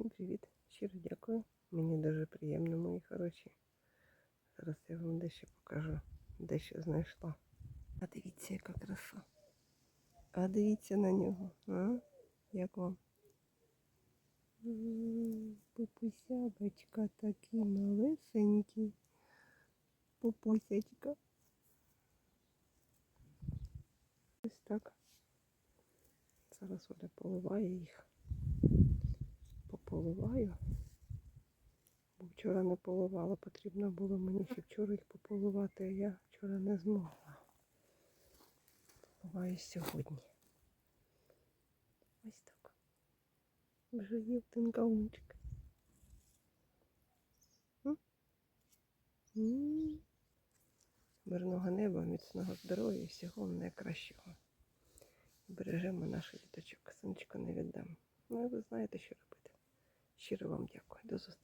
Всім привіт! Щиро дякую. Мені дуже приємно, мої хороші. Зараз я вам дещо покажу, дещо знайшла. А дивіться, яка краса. А дивіться на нього. А? Як вам? М, Пупусябочка такий малесенький. Пупусячка. Ось так. Зараз Оля поливає їх. Пополиваю. Бо вчора не поливала. Потрібно було мені ще вчора їх пополивати, а я вчора не змогла. Поливаю сьогодні. Ось так. Вже є тинкаунчик. Мирного неба, міцного здоров'я і всього найкращого. Бережемо наших діточок. Сонечко не віддам. Ну і ви знаєте, що робити. Щиро вам дякую. До зустрічі.